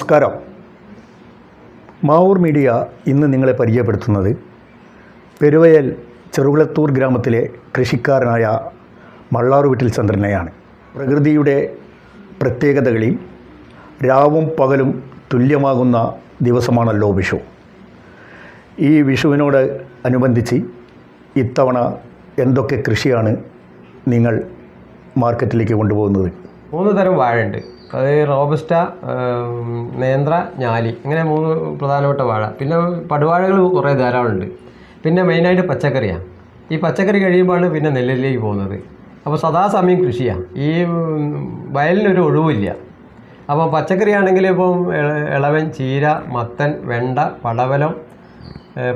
നമസ്കാരം. മാവൂർ മീഡിയ ഇന്ന് നിങ്ങളെ പരിചയപ്പെടുത്തുന്നത് പെരുവയൽ ചെറുകുളത്തൂർ ഗ്രാമത്തിലെ കൃഷിക്കാരനായ മള്ളാറു വീട്ടിൽ ചന്ദ്രനെയാണ്. പ്രകൃതിയുടെ പ്രത്യേകതകളിൽ രാവും പകലും തുല്യമാകുന്ന ദിവസമാണല്ലോ വിഷു. ഈ വിഷുവിനോട് അനുബന്ധിച്ച് ഇത്തവണ എന്തൊക്കെ കൃഷിയാണ് നിങ്ങൾ മാർക്കറ്റിലേക്ക് കൊണ്ടുപോകുന്നത്? മൂന്ന് തരം വാഴയുണ്ട്. അത് റോബസ്റ്റ നേന്ത്ര ഞാലി. ഇങ്ങനെ മൂന്ന് പ്രധാനപ്പെട്ട വാഴ. പിന്നെ പടുവാഴകൾ കുറേ ധാരാളമുണ്ട്. പിന്നെ മെയിനായിട്ട് പച്ചക്കറിയാണ് ഈ പച്ചക്കറി കഴിയുമ്പോഴാണ് പിന്നെ നെല്ലിലേക്ക് പോകുന്നത്. അപ്പോൾ സദാസമയം കൃഷിയാണ് ഈ വയലിനൊരു ഒഴിവില്ല. അപ്പോൾ പച്ചക്കറി ആണെങ്കിൽ ഇപ്പം ഇളവൻ ചീര മത്തൻ വെണ്ട പടവലം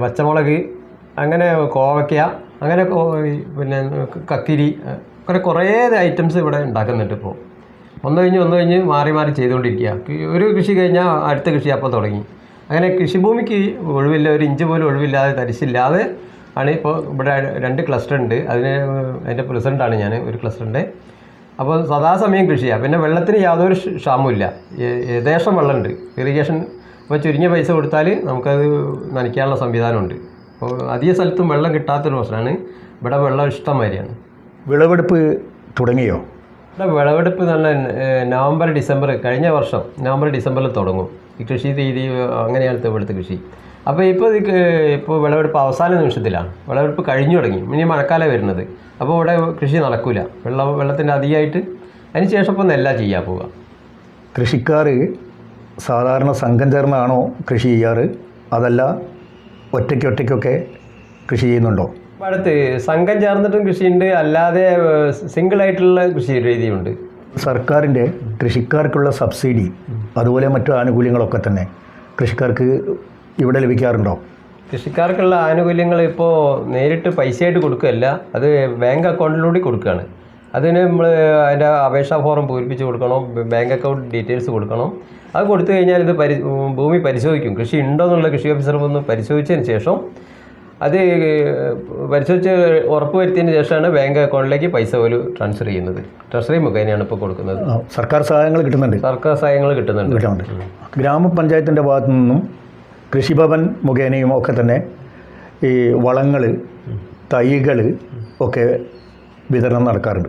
പച്ചമുളക് അങ്ങനെ കോവയ്ക്ക അങ്ങനെ പിന്നെ കക്കിരി അങ്ങനെ കുറേ ഐറ്റംസ് ഇവിടെ ഉണ്ടാക്കുന്നുണ്ട് ഇപ്പോൾ. ഒന്ന് കഴിഞ്ഞ് ഒന്ന് കഴിഞ്ഞ് മാറി മാറി ചെയ്തുകൊണ്ടിരിക്കുക. ഒരു കൃഷി കഴിഞ്ഞാൽ അടുത്ത കൃഷി അപ്പോൾ തുടങ്ങി. അങ്ങനെ കൃഷിഭൂമിക്ക് ഒഴിവില്ല ഒരു ഇഞ്ച് പോലും ഒഴിവില്ലാതെ തരിശില്ലാതെ ആണ് ഇപ്പോൾ ഇവിടെ രണ്ട് ക്ലസ്റ്റർ ഉണ്ട്. അതിന് അതിന്റെ പ്രസിഡന്റാണ് ഞാൻ ഒരു ക്ലസ്റ്ററിന്റെ അപ്പോൾ സദാസമയം കൃഷിയാണ് പിന്നെ വെള്ളത്തിന് യാതൊരു ക്ഷ- ഏകദേശം വെള്ളമുണ്ട്. ഇറിഗേഷൻ ഇപ്പോൾ ചുരുങ്ങിയ പൈസ കൊടുത്താൽ നമുക്കത് നനയ്ക്കാനുള്ള സംവിധാനമുണ്ട്. അപ്പോൾ അധിക സ്ഥലത്തും വെള്ളം കിട്ടാത്തൊരു പ്രശ്നമാണ്. ഇവിടെ വെള്ളം ഇഷ്ടം മാതിരിയാണ്. വിളവെടുപ്പ് തുടങ്ങിയോ? ഇവിടെ വിളവെടുപ്പ് നല്ല നവംബർ ഡിസംബർ കഴിഞ്ഞ വർഷം നവംബർ ഡിസംബറിൽ തുടങ്ങും. ഈ കൃഷി രീതി അങ്ങനെയാണ് ഇവിടുത്തെ കൃഷി. അപ്പോൾ ഇപ്പോൾ ഇത് ഇപ്പോൾ വിളവെടുപ്പ് അവസാന നിമിഷത്തിലാണ് വിളവെടുപ്പ് കഴിഞ്ഞു തുടങ്ങി. ഇനി മഴക്കാലം വരുന്നത്. അപ്പോൾ ഇവിടെ കൃഷി നടക്കില്ല വെള്ളം വെള്ളത്തിന്റെ അധികമായിട്ട് അതിന് ശേഷം ഇപ്പോൾ നെല്ലാ ചെയ്യാൻ പോവുക കൃഷിക്കാർ സാധാരണ സംഘം ചേർന്നാണോ കൃഷി ചെയ്യാറ്? അതല്ല ഒറ്റയ്ക്ക് ഒറ്റയ്ക്കൊക്കെ കൃഷി ചെയ്യുന്നുണ്ടോ? ഇപ്പോൾ അടുത്ത് സംഘം ചേർന്നിട്ടും കൃഷിയുണ്ട് അല്ലാതെ സിംഗിൾ ആയിട്ടുള്ള കൃഷി രീതിയുണ്ട്. സർക്കാരിന്റെ കൃഷിക്കാർക്കുള്ള സബ്സിഡി അതുപോലെ മറ്റു ആനുകൂല്യങ്ങളൊക്കെ തന്നെ കൃഷിക്കാർക്ക് ഇവിടെ ലഭിക്കാറുണ്ടോ? കൃഷിക്കാർക്കുള്ള ആനുകൂല്യങ്ങൾ ഇപ്പോൾ നേരിട്ട് പൈസയായിട്ട് കൊടുക്കുകയല്ല അത് ബാങ്ക് അക്കൗണ്ടിലൂടെ കൊടുക്കുകയാണ്. അതിന് നമ്മൾ അതിന്റെ അപേക്ഷാ ഫോറം പൂരിപ്പിച്ച് കൊടുക്കണം ബാങ്ക് അക്കൗണ്ട് ഡീറ്റെയിൽസ് കൊടുക്കണം. അത് കൊടുത്തു കഴിഞ്ഞാൽ ഇത് ഭൂമി പരിശോധിക്കും. കൃഷി ഉണ്ടോ എന്നുള്ള കൃഷി ഓഫീസർ വന്ന് പരിശോധിച്ചതിന് ശേഷം അത് പരിശോധിച്ച് ഉറപ്പ് വരുത്തിയതിന് ശേഷമാണ് ബാങ്ക് അക്കൗണ്ടിലേക്ക് പൈസ പോലും ട്രാൻസ്ഫർ ചെയ്യുന്നത്. ട്രഷറി മുഖേനയാണ് ഇപ്പോൾ കൊടുക്കുന്നത്. സർക്കാർ സഹായങ്ങൾ കിട്ടുന്നുണ്ട്. സർക്കാർ സഹായങ്ങൾ കിട്ടുന്നുണ്ട്. കിട്ടുന്നുണ്ട്. ഗ്രാമപഞ്ചായത്തിന്റെ ഭാഗത്തു നിന്നും കൃഷിഭവൻ മുഖേനയും ഒക്കെ തന്നെ ഈ വളങ്ങൾ തൈകൾ ഒക്കെ വിതരണം നടക്കാറുണ്ട്.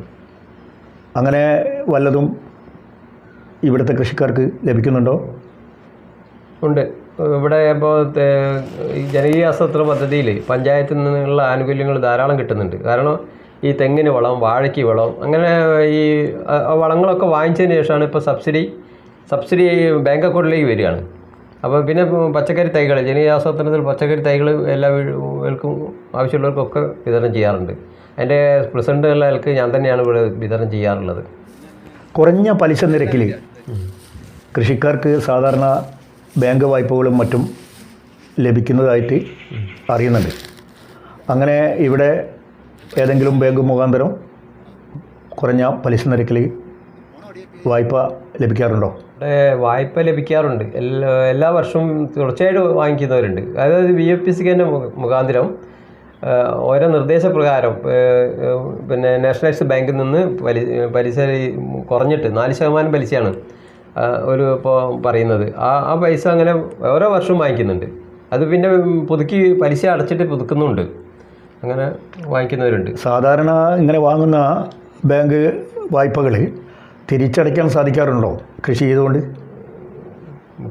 അങ്ങനെ വല്ലതും ഇവിടുത്തെ കൃഷിക്കാർക്ക് ലഭിക്കുന്നുണ്ടോ? ഉണ്ട്. ഇവിടെ ഇപ്പോൾ ഈ ജനകീയ ആസൂത്രണ പദ്ധതിയിൽ പഞ്ചായത്തിൽ നിന്നുള്ള ആനുകൂല്യങ്ങൾ ധാരാളം കിട്ടുന്നുണ്ട്. കാരണം ഈ തെങ്ങിന് വളം വാഴയ്ക്ക് വളം അങ്ങനെ ഈ വളങ്ങളൊക്കെ വാങ്ങിച്ചതിന് ശേഷമാണ് ഇപ്പോൾ സബ്സിഡി സബ്സിഡി ബാങ്ക് അക്കൗണ്ടിലേക്ക് വരികയാണ്. അപ്പോൾ പിന്നെ പച്ചക്കറി തൈകൾ ജനകീയ ആസൂത്രണത്തിൽ പച്ചക്കറി തൈകൾ എല്ലാ വീടുകൾക്കും ആവശ്യമുള്ളവർക്കൊക്കെ വിതരണം ചെയ്യാറുണ്ട്. അതിന്റെ പ്രസിഡന്റ് ഉള്ള ആൾക്ക് ഞാൻ തന്നെയാണ് ഇവിടെ വിതരണം ചെയ്യാറുള്ളത്. കുറഞ്ഞ പലിശ നിരക്കിൽ കൃഷിക്കാർക്ക് സാധാരണ ബാങ്ക് വായ്പകളും മറ്റും ലഭിക്കുന്നതായിട്ട് അറിയുന്നുണ്ട്. അങ്ങനെ ഇവിടെ ഏതെങ്കിലും ബാങ്ക് മുഖാന്തരം കുറഞ്ഞ പലിശ നിരക്കിൽ വായ്പ ലഭിക്കാറുണ്ടോ? ഇവിടെ വായ്പ ലഭിക്കാറുണ്ട്. എല്ലാ എല്ലാ വർഷവും തുടർച്ചയായിട്ട് വാങ്ങിക്കുന്നവരുണ്ട്. അതായത് ബി എഫ് പി സിക്ക് മുഖാന്തരം ആ, ഓരോ നിർദ്ദേശപ്രകാരം പിന്നെ നാഷണലൈസ്ഡ് ബാങ്കിൽ നിന്ന് പലിശ പലിശ കുറഞ്ഞിട്ട് നാല് ശതമാനം പലിശയാണ് ഒരു ഇപ്പോൾ പറയുന്നത്. ആ ആ പൈസ അങ്ങനെ ഓരോ വർഷവും വാങ്ങിക്കുന്നുണ്ട്. അത് പിന്നെ പുതുക്കി പലിശ അടച്ചിട്ട് പുതുക്കുന്നുണ്ട്. അങ്ങനെ വാങ്ങിക്കുന്നവരുണ്ട്. സാധാരണ ഇങ്ങനെ വാങ്ങുന്ന ബാങ്ക് വായ്പകൾ തിരിച്ചടയ്ക്കാൻ സാധിക്കാറുണ്ടോ കൃഷി ചെയ്തുകൊണ്ട്?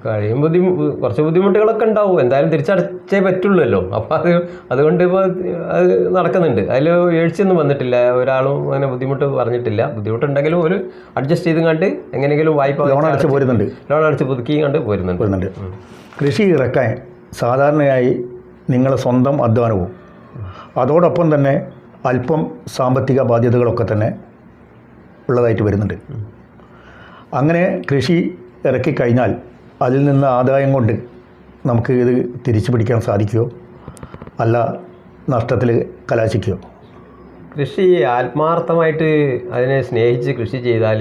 കഴിയും ബുദ്ധി കുറച്ച് ബുദ്ധിമുട്ടുകളൊക്കെ ഉണ്ടാവും. എന്തായാലും തിരിച്ചടച്ചേ പറ്റുള്ളല്ലോ. അപ്പോൾ അത് അതുകൊണ്ട് ഇപ്പോൾ അത് നടക്കുന്നുണ്ട്. അതിൽ വീഴ്ചയൊന്നും വന്നിട്ടില്ല. ഒരാളും അങ്ങനെ ബുദ്ധിമുട്ട് പറഞ്ഞിട്ടില്ല. ബുദ്ധിമുട്ടുണ്ടെങ്കിലും ഒരു അഡ്ജസ്റ്റ് ചെയ്തും കണ്ട് എങ്ങനെയെങ്കിലും വായ്പ ലോൺ അടച്ച് പോരുന്നുണ്ട്. ലോൺ അടച്ച് പുതുക്കി കണ്ട് പോരുന്നുണ്ട്. കൃഷി ഇറക്കാൻ സാധാരണയായി നിങ്ങളെ സ്വന്തം അധ്വാനവും. അതോടൊപ്പം തന്നെ അല്പം സാമ്പത്തിക ബാധ്യതകളൊക്കെ തന്നെ ഉള്ളതായിട്ട് വരുന്നുണ്ട്. അങ്ങനെ കൃഷി ഇറക്കി കഴിഞ്ഞാൽ അതിൽ നിന്ന് ആദായം കൊണ്ട് നമുക്ക് ഇത് തിരിച്ചു പിടിക്കാൻ സാധിക്കുമോ അല്ല നഷ്ടത്തിൽ കലാശിക്കുമോ കൃഷി ആത്മാർത്ഥമായിട്ട് അതിനെ സ്നേഹിച്ച് കൃഷി ചെയ്താൽ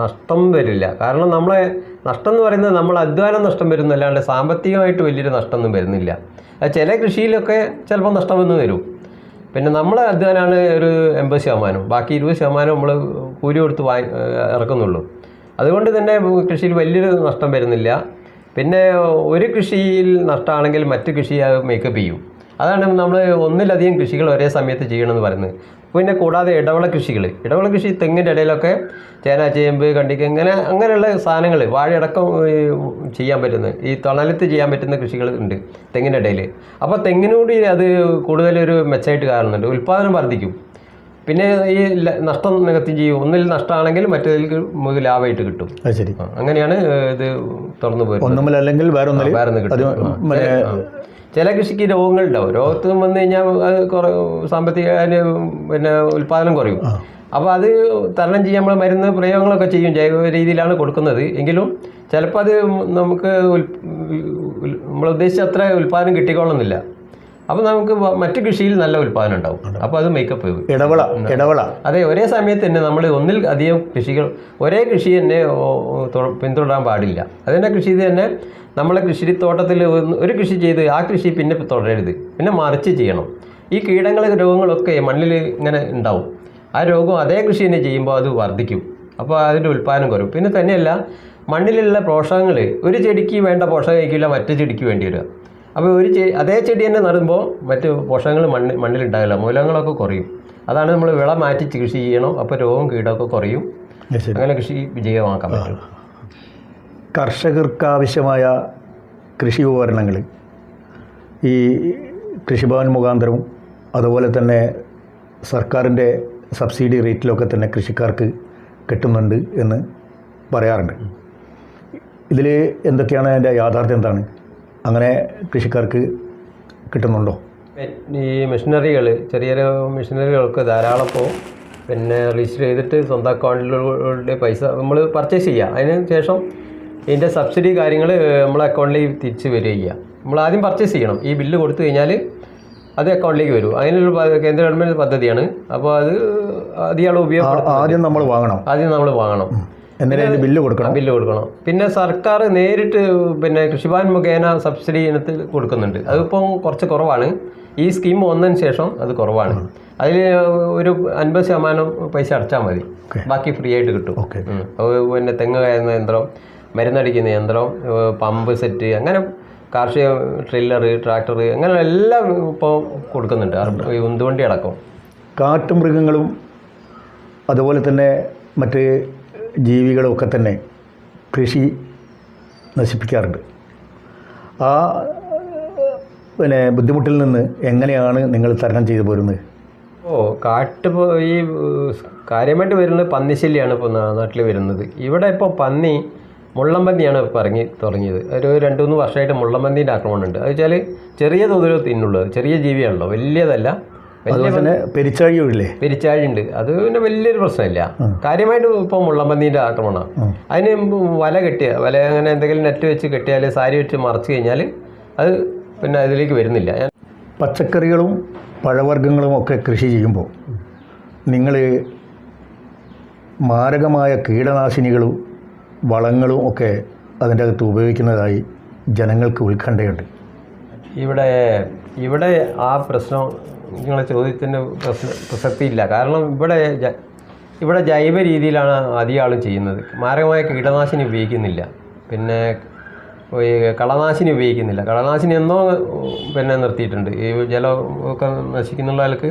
നഷ്ടം വരില്ല. കാരണം നമ്മളെ നഷ്ടം എന്ന് പറയുന്നത് നമ്മൾ അധ്വാനം നഷ്ടം വരുന്നല്ലാണ്ട് സാമ്പത്തികമായിട്ട് വലിയൊരു നഷ്ടമൊന്നും വരുന്നില്ല. ചില കൃഷിയിലൊക്കെ ചിലപ്പോൾ നഷ്ടം വന്ന് വരും. പിന്നെ നമ്മളെ അധ്വാനമാണ് ഒരു എൺപത് ശതമാനം ബാക്കി ഇരുപത് ശതമാനം നമ്മൾ കൂലി കൊടുത്ത് വാങ്ങി ഇറക്കുന്നുള്ളൂ. അതുകൊണ്ട് തന്നെ കൃഷിയിൽ വലിയൊരു നഷ്ടം വരുന്നില്ല. പിന്നെ ഒരു കൃഷിയിൽ നഷ്ടമാണെങ്കിൽ മറ്റു കൃഷി മേക്കപ്പ് ചെയ്യും. അതാണ് നമ്മൾ ഒന്നിലധികം കൃഷികൾ ഒരേ സമയത്ത് ചെയ്യണമെന്ന് പറയുന്നത്. പിന്നെ കൂടാതെ ഇടവള കൃഷികൾ. ഇടവള കൃഷി തെങ്ങിന്റെ ഇടയിലൊക്കെ ചേന ചേമ്പ് കണ്ടിക്ക് ഇങ്ങനെ അങ്ങനെയുള്ള സാധനങ്ങൾ വാഴയടക്കം ചെയ്യാൻ പറ്റുന്ന ഈ തണലത്ത് ചെയ്യാൻ പറ്റുന്ന കൃഷികൾ ഉണ്ട് തെങ്ങിന്റെ ഇടയിൽ. അപ്പോൾ തെങ്ങിനോട് അത് കൂടുതലൊരു മെച്ചമായിട്ട് കാണുന്നുണ്ട്. ഉൽപ്പാദനം വർദ്ധിക്കും. പിന്നെ ഈ നഷ്ടം നികത്തി ചെയ്യും. ഒന്നിൽ നഷ്ടമാണെങ്കിൽ മറ്റേതിൽ നമുക്ക് ലാഭമായിട്ട് കിട്ടും. ശരി. അങ്ങനെയാണ് ഇത് തുറന്നു വേറെ വേറെ കിട്ടും. മറ്റേ ആ. ചില കൃഷിക്ക് രോഗങ്ങളുണ്ടാവും. രോഗത്ത് വന്നു കഴിഞ്ഞാൽ അത് കുറേ സാമ്പത്തിക പിന്നെ ഉൽപ്പാദനം കുറയും. അപ്പോൾ അത് തരണം ചെയ്യാൻ നമ്മൾ മരുന്ന് പ്രയോഗങ്ങളൊക്കെ ചെയ്യും. ജൈവ രീതിയിലാണ് കൊടുക്കുന്നത്. എങ്കിലും ചിലപ്പോൾ അത് നമുക്ക് നമ്മൾ ഉദ്ദേശിച്ച അത്ര ഉൽപ്പാദനം കിട്ടിക്കൊള്ളുന്നില്ല. അപ്പോൾ നമുക്ക് മറ്റു കൃഷിയിൽ നല്ല ഉൽപ്പാദനം ഉണ്ടാവും. അപ്പോൾ അത് മേക്കപ്പ് ഇടവള ഇടവള. അതെ ഒരേ സമയത്ത് തന്നെ നമ്മൾ ഒന്നിൽ അധികം കൃഷികൾ ഒരേ കൃഷി തന്നെ പിന്തുടരാൻ പാടില്ല. അതിന്റെ കൃഷി തന്നെ നമ്മളെ കൃഷിത്തോട്ടത്തിൽ തോട്ടത്തിൽ ഒരു കൃഷി ചെയ്ത് ആ കൃഷി പിന്നെ തുടരരുത്. പിന്നെ മറിച്ച് ചെയ്യണം. ഈ കീടങ്ങൾ രോഗങ്ങളൊക്കെ മണ്ണിൽ ഇങ്ങനെ ഉണ്ടാവും. ആ രോഗം അതേ കൃഷി തന്നെ ചെയ്യുമ്പോൾ അത് വർദ്ധിക്കും. അപ്പോൾ അതിന്റെ ഉൽപ്പാദനം കുറയും. പിന്നെ തന്നെയല്ല മണ്ണിലുള്ള പോഷകങ്ങൾ ഒരു ചെടിക്ക് വേണ്ട പോഷകം കഴിക്കില്ല മറ്റു ചെടിക്ക് വേണ്ടി വരിക. അപ്പോൾ ഒരു ചെടി അതേ ചെടി തന്നെ നടുമ്പോൾ മറ്റ് പോഷകങ്ങൾ മണ്ണ് മണ്ണിലുണ്ടാകില്ല. മൂലങ്ങളൊക്കെ കുറയും. അതാണ് നമ്മൾ വിള മാറ്റി കൃഷി ചെയ്യണം. അപ്പോൾ രോഗം കീടമൊക്കെ കുറയും. അങ്ങനെ കൃഷി വിജയമാക്കാൻ പറ്റും. കർഷകർക്കാവശ്യമായ കൃഷി ഉപകരണങ്ങൾ ഈ കൃഷിഭവൻ മുഖാന്തരവും അതുപോലെ തന്നെ സർക്കാരിന്റെ സബ്സിഡി റേറ്റിലൊക്കെ തന്നെ കൃഷിക്കാർക്ക് കിട്ടുന്നുണ്ട് എന്ന് പറയാറുണ്ട്. ഇതിൽ എന്തൊക്കെയാണ് അതിന്റെ യാഥാർത്ഥ്യം എന്താണ്? അങ്ങനെ കൃഷിക്കാർക്ക് കിട്ടുന്നുണ്ടോ? ഈ മെഷീനറികൾ ചെറിയ ചെറിയ മെഷീനറികൾക്ക് ധാരാളം ഇപ്പോൾ പിന്നെ രജിസ്റ്റർ ചെയ്തിട്ട് സ്വന്തം അക്കൗണ്ടിലൂടെ പൈസ നമ്മൾ പർച്ചേസ് ചെയ്യുക അതിന് ശേഷം ഇതിന്റെ സബ്സിഡി കാര്യങ്ങൾ നമ്മളെ അക്കൗണ്ടിലേക്ക് തിരിച്ച് വരിക ചെയ്യുക നമ്മൾ ആദ്യം പർച്ചേസ് ചെയ്യണം. ഈ ബില്ല് കൊടുത്തു കഴിഞ്ഞാൽ അത് അക്കൗണ്ടിലേക്ക് വരും. അതിനൊരു കേന്ദ്ര ഗവൺമെന്റ് പദ്ധതിയാണ്. അപ്പോൾ അത് അധികം ഉപയോഗം ആദ്യം നമ്മൾ വാങ്ങണം. ആദ്യം നമ്മൾ വാങ്ങണം. എന്നിട്ട് അതിന് ബില്ല് കൊടുക്കണം? ബില്ല് കൊടുക്കണം. പിന്നെ സർക്കാർ നേരിട്ട് പിന്നെ കൃഷിഭവൻ മുഖേന സബ്സിഡി ഇനത്തിൽ കൊടുക്കുന്നുണ്ട്. അതിപ്പോൾ കുറച്ച് കുറവാണ്. ഈ സ്കീം വന്നതിന് ശേഷം അത് കുറവാണ്. അതിൽ ഒരു അൻപത് ശതമാനം പൈസ അടച്ചാൽ മതി. ബാക്കി ഫ്രീ ആയിട്ട് കിട്ടും. ഓക്കെ. അത് പിന്നെ തെങ്ങ് കയറുന്ന യന്ത്രം മരുന്നടിക്കുന്ന യന്ത്രം പമ്പ് സെറ്റ് അങ്ങനെ കാർഷിക ട്രില്ലർ ട്രാക്ടർ അങ്ങനെ എല്ലാം ഇപ്പോൾ കൊടുക്കുന്നുണ്ട്. ഉന്തുവണ്ടി അടക്കം. കാട്ടുമൃഗങ്ങളും അതുപോലെ തന്നെ മറ്റ് ജീവികളും ഒക്കെ തന്നെ കൃഷി നശിപ്പിക്കാറുണ്ട്. ആ പിന്നെ ബുദ്ധിമുട്ടിൽ നിന്ന് എങ്ങനെയാണ് നിങ്ങൾ തരണം ചെയ്തു പോരുന്നത്? ഓ കാട്ട് ഈ കാര്യമായിട്ട് വരുന്നത് പന്നിശല്യമാണ് ഇപ്പോൾ നാട്ടിൽ വരുന്നത്. ഇവിടെ ഇപ്പോൾ പന്നി മുള്ളമ്പന്നിയാണ് ഇറങ്ങി തുടങ്ങിയത്. ഒരു രണ്ട് മൂന്ന് വർഷമായിട്ട് മുള്ളമ്പന്നീന്റെ ആക്രമണമുണ്ട്. അത് വെച്ചാൽ ചെറിയ തോതിൽ തിന്നുള്ളൂ. ചെറിയ ജീവിയാണല്ലോ. വലിയതല്ല. വലിയ അതുപോലെ തന്നെ പെരിച്ചാഴിയില്ലേ പെരിച്ചാഴിയുണ്ട്. അത് പിന്നെ വലിയൊരു പ്രശ്നമില്ല. കാര്യമായിട്ട് ഇപ്പോൾ മുള്ളമ്പന്നീന്റെ ആക്രമണമാണ് ഉം. അതിന് വല കെട്ടിയ വല അങ്ങനെ എന്തെങ്കിലും നെറ്റ് വെച്ച് കെട്ടിയാൽ സാരി വെച്ച് മറച്ചു കഴിഞ്ഞാൽ അത് പിന്നെ അതിലേക്ക് വരുന്നില്ല. ഞാൻ പച്ചക്കറികളും പഴവർഗങ്ങളും ഒക്കെ കൃഷി ചെയ്യുമ്പോൾ നിങ്ങൾ മാരകമായ കീടനാശിനികളും വളങ്ങളും ഒക്കെ അതിന്റെ അകത്ത് ഉപയോഗിക്കുന്നതായി ജനങ്ങൾക്ക് ഉത്കണ്ഠയുണ്ട്. ഇവിടെ ഇവിടെ ആ പ്രശ്നം നിങ്ങളെ ചോദ്യത്തിന് പ്രസക്തിയില്ല. കാരണം ഇവിടെ ഇവിടെ ജൈവ രീതിയിലാണ് അധികം ആളും ചെയ്യുന്നത്. മാരകമായ കീടനാശിനി ഉപയോഗിക്കുന്നില്ല. പിന്നെ ഈ കളനാശിനി ഉപയോഗിക്കുന്നില്ല. കളനാശിനി എന്നോ പിന്നെ നിർത്തിയിട്ടുണ്ട്. ഈ ജലമൊക്കെ നശിക്കുന്നുള്ള ആൾക്ക്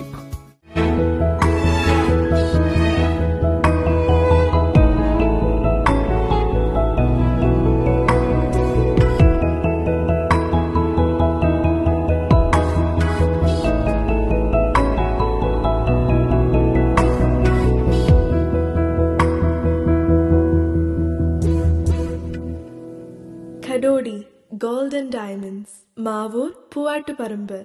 മാവൂർ പൂവാട്ടുപറമ്പ്